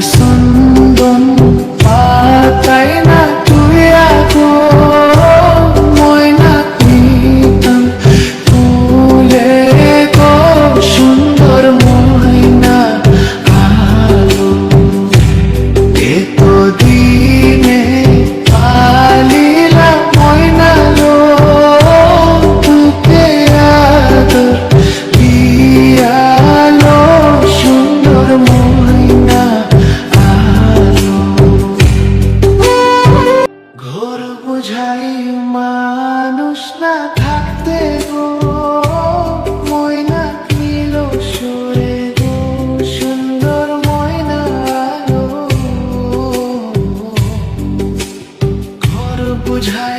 bir বোঝাই মানুষ না থাকতে গো ময়না নীল সুরে সুন্দর ময়না ঘর বোঝাই